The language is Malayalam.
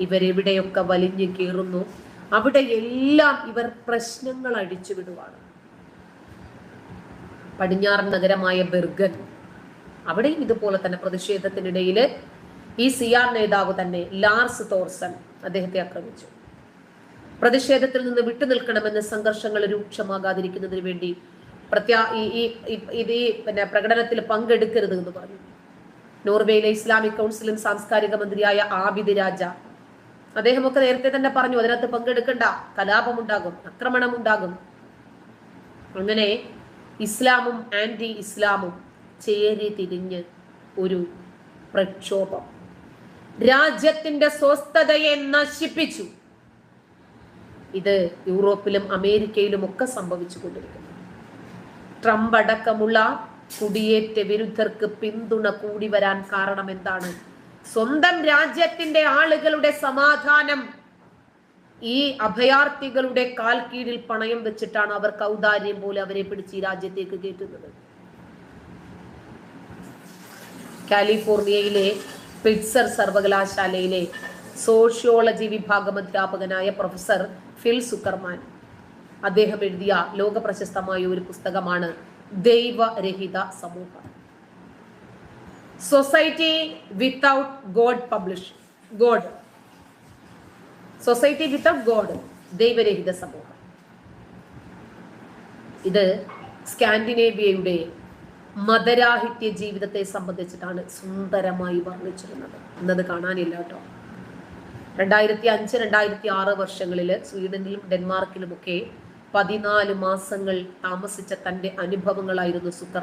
ഇവരെവിടെയൊക്കെ വലിഞ്ഞു കീറുന്നു അവിടെയെല്ലാം ഇവർ പ്രശ്നങ്ങൾ അഴിച്ചുവിടുവാണ് പടിഞ്ഞാറൻ നഗരമായ ബെർഗൻ അവിടെയും ഇതുപോലെ തന്നെ പ്രതിഷേധത്തിനിടയിൽ ഈ സിയാർ നേതാവ് തന്നെ ലാർസ് തോർസൺ അദ്ദേഹത്തെ ആക്രമിച്ചു. പ്രതിഷേധത്തിൽ നിന്ന് വിട്ടുനിൽക്കണമെന്ന് സംഘർഷങ്ങൾ രൂക്ഷമാകാതിരിക്കുന്നതിന് വേണ്ടി പ്രത്യാ ഈ- ഇത് ഈ പിന്നെ പ്രകടനത്തിൽ പങ്കെടുക്കരുത് എന്ന് പറഞ്ഞു. നോർവേയിലെ ഇസ്ലാമിക് കൗൺസിലും സാംസ്കാരിക മന്ത്രിയായ ആബിദ് രാജ അദ്ദേഹമൊക്കെ നേരത്തെ തന്നെ പറഞ്ഞു അതിനകത്ത് പങ്കെടുക്കണ്ട. കലാപമുണ്ടാകും ആക്രമണമുണ്ടാകും അങ്ങനെ ഇസ്ലാമും ആന്റി ഇസ്ലാമും ചേരി തിരിഞ്ഞ് ഒരു പ്രക്ഷോഭം. രാജ്യത്തിന്റെ സ്വസ്ഥതയെ നശിപ്പിച്ചു. ഇത് യൂറോപ്പിലും അമേരിക്കയിലും ഒക്കെ സംഭവിച്ചു കൊണ്ടിരിക്കുന്നു. ട്രംപ് അടക്കമുള്ള കുടിയേറ്റ വിരുദ്ധർക്ക് പിന്തുണ കൂടി വരാൻ കാരണം എന്താണ് സ്വന്തം രാജ്യത്തിന്റെ ആളുകളുടെ സമാധാനം ഈ അഭയാർത്ഥികളുടെ കാൽ കീഴിൽ പണയം വെച്ചിട്ടാണ് അവർ കൗദാര്യം പോലെ അവരെ പിടിച്ച് ഈ രാജ്യത്തേക്ക് കയറ്റുന്നത്. കാലിഫോർണിയയിലെ പിറ്റ്സർ സർവകലാശാലയിലെ സോഷ്യോളജി വിഭാഗം അധ്യാപകനായ പ്രൊഫസർ ഫിൽ സുക്കർമാൻ. അദ്ദേഹം എഴുതിയ ലോക പ്രശസ്തമായ ഒരു പുസ്തകമാണ് ദൈവരഹിത സമൂഹം. Society without God publish God. Society without God ദൈവരഹിത സമൂഹം. ഇത് സ്കാൻഡിനേവിയയുടെ മതരാഹിത്യ ജീവിതത്തെ സംബന്ധിച്ചിട്ടാണ് സുന്ദരമായി വർണിച്ചിരുന്നത്. ഇന്നത് കാണാനില്ല കേട്ടോ. രണ്ടായിരത്തി അഞ്ച് രണ്ടായിരത്തി ആറ് വർഷങ്ങളിൽ സ്വീഡനിലും ഡെൻമാർക്കിലുമൊക്കെ പതിനാല് മാസങ്ങൾ താമസിച്ച തന്റെ അനുഭവങ്ങളായിരുന്നു സുക്കർ